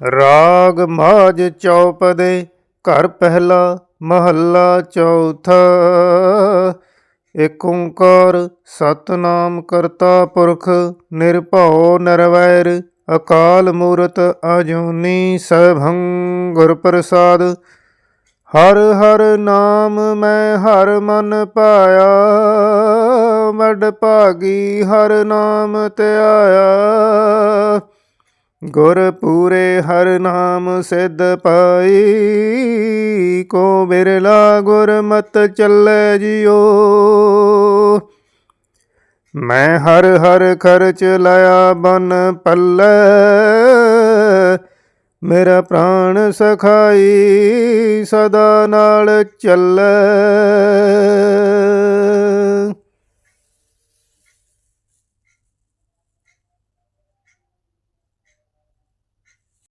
ਰਾਗ ਮਾਝ ਚੌਪਦੇ, ਘਰ ਪਹਿਲਾ ਮਹੱਲਾ ਚੌਥਾ। ਏਕ ਓੰਕਾਰ ਸਤਨਾਮ ਕਰਤਾ ਪੁਰਖ, ਨਿਰਭਉ ਨਿਰਵੈਰ, ਅਕਾਲ ਮੂਰਤ ਅਜੂਨੀ ਸਭੰ ਗੁਰ ਪ੍ਰਸਾਦ ਹਰ ਹਰ ਨਾਮ ਮੈਂ ਹਰ ਮਨ ਪਾਇਆ, ਵਡ ਭਾਗੀ ਹਰ ਨਾਮ ਧਿਆਇਆ ਗੁਰ ਪੂਰੇ ਹਰ ਨਾਮ ਸਿੱਧ ਪਾਈ, ਕੋ ਬਿਰਲਾ ਗੁਰ ਮਤ ਚੱਲੇ ਜਿਓ ਮੈਂ ਹਰ ਹਰ ਖਰਚ ਲਿਆ ਬਨ ਪੱਲੇ, ਮੇਰਾ ਪ੍ਰਾਣ ਸਖਾਈ ਸਦਾ ਨਾਲ ਚੱਲੇ।